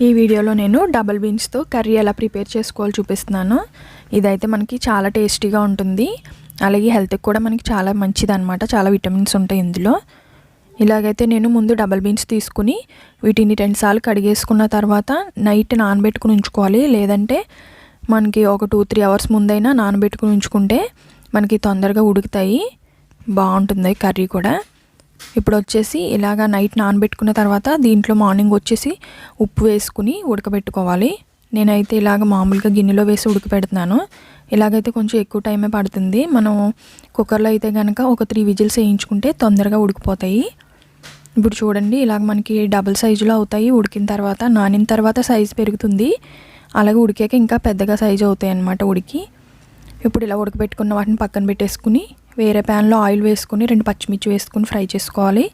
ఈ వీడియోలో నేను డబల్ బీన్స్తో కర్రీ ఎలా ప్రిపేర్ చేసుకోవాలో చూపిస్తున్నాను. ఇదైతే మనకి చాలా టేస్టీగా ఉంటుంది. అలాగే హెల్త్కి కూడా మనకి చాలా మంచిది అనమాట చాలా విటమిన్స్ ఉంటాయి ఇందులో. ఇలాగైతే నేను ముందు డబల్ బీన్స్ తీసుకుని వీటిని రెండుసార్లు కడిగేసుకున్న తర్వాత నైట్ నానబెట్టుకుని ఉంచుకోవాలి. లేదంటే మనకి ఒక టూ త్రీ అవర్స్ ముందైనా నానబెట్టుకుని ఉంచుకుంటే మనకి తొందరగా ఉడుకుతాయి. బాగుంటుంది కర్రీ కూడా. ఇప్పుడు వచ్చేసి ఇలాగ నైట్ నానబెట్టుకున్న తర్వాత దీంట్లో మార్నింగ్ వచ్చేసి ఉప్పు వేసుకుని ఉడకబెట్టుకోవాలి. నేనైతే ఇలాగ మామూలుగా గిన్నెలో వేసి ఉడకబెడుతున్నాను. ఇలాగైతే కొంచెం ఎక్కువ టైమే పడుతుంది. మనం కుక్కర్లో అయితే కనుక ఒక త్రీ విజిల్స్ వేయించుకుంటే తొందరగా ఉడికిపోతాయి. ఇప్పుడు చూడండి ఇలాగ మనకి డబుల్ సైజులో అవుతాయి. ఉడికిన తర్వాత నానిన తర్వాత సైజు పెరుగుతుంది. అలాగే ఉడికాక ఇంకా పెద్దగా సైజు అవుతాయి అన్నమాట ఉడికి. ఇప్పుడు ఇలా ఉడకబెట్టుకున్న వాటిని పక్కన పెట్టేసుకుని వేరే ప్యాన్లో ఆయిల్ వేసుకుని రెండు పచ్చిమిర్చి వేసుకుని ఫ్రై చేసుకోవాలి.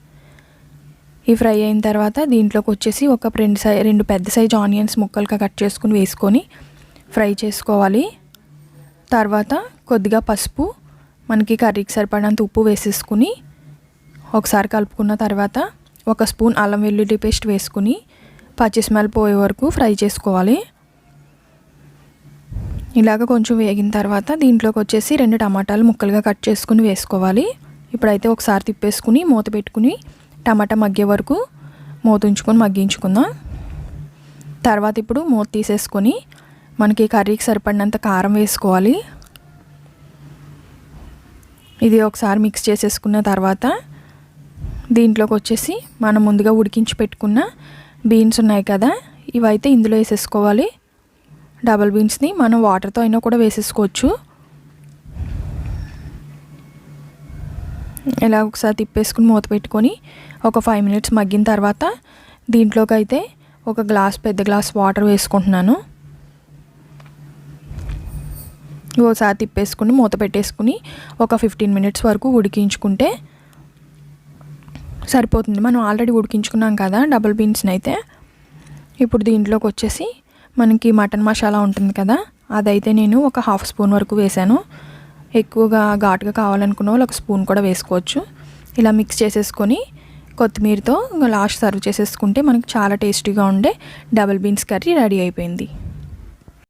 ఈ ఫ్రై అయిన తర్వాత దీంట్లోకి వచ్చేసి ఒక రెండు సై రెండు పెద్ద సైజు ఆనియన్స్ ముక్కలుగా కట్ చేసుకుని వేసుకొని ఫ్రై చేసుకోవాలి. తర్వాత కొద్దిగా పసుపు మనకి కర్రీకి సరిపడినంత ఉప్పు వేసేసుకుని ఒకసారి కలుపుకున్న తర్వాత ఒక స్పూన్ అల్లం వెల్లుల్లి పేస్ట్ వేసుకుని పచ్చి స్మెల్ పోయే వరకు ఫ్రై చేసుకోవాలి. ఇలాగ కొంచెం వేగిన తర్వాత దీంట్లోకి వచ్చేసి రెండు టమాటాలు ముక్కలుగా కట్ చేసుకుని వేసుకోవాలి. ఇప్పుడైతే ఒకసారి తిప్పేసుకుని మూత పెట్టుకుని టమాటా మగ్గే వరకు మూత ఉంచుకొని మగ్గించుకుందాం. తర్వాత ఇప్పుడు మూత తీసేసుకొని మనకి కర్రీకి సరిపడినంత కారం వేసుకోవాలి. ఇది ఒకసారి మిక్స్ చేసేసుకున్న తర్వాత దీంట్లోకి వచ్చేసి మనం ముందుగా ఉడికించి పెట్టుకున్న బీన్స్ ఉన్నాయి కదా ఇవైతే ఇందులో వేసేసుకోవాలి. డబల్ బీన్స్ని మనం వాటర్తో అయినా కూడా వేసేసుకోవచ్చు. ఇలా ఒకసారి తిప్పేసుకుని మూత పెట్టుకొని ఒక ఫైవ్ మినిట్స్ మగ్గిన తర్వాత దీంట్లోకి అయితే ఒక గ్లాస్ పెద్ద గ్లాస్ వాటర్ వేసుకుంటున్నాను. ఒకసారి తిప్పేసుకుని మూత పెట్టేసుకుని ఒక ఫిఫ్టీన్ మినిట్స్ వరకు ఉడికించుకుంటే సరిపోతుంది. మనం ఆల్రెడీ ఉడికించుకున్నాం కదా డబుల్ బీన్స్ని అయితే. ఇప్పుడు దీంట్లోకి వచ్చేసి మనకి మటన్ మసాలా ఉంటుంది కదా అదైతే నేను ఒక హాఫ్ స్పూన్ వరకు వేసాను ఎక్కువగా ఘాటుగా కావాలనుకున్న వాళ్ళు ఒక స్పూన్ కూడా వేసుకోవచ్చు. ఇలా మిక్స్ చేసేసుకొని కొత్తిమీరతో లాస్ట్ సర్వ్ చేసేసుకుంటే మనకి చాలా టేస్టీగా ఉండే డబల్ బీన్స్ కర్రీ రెడీ అయిపోయింది.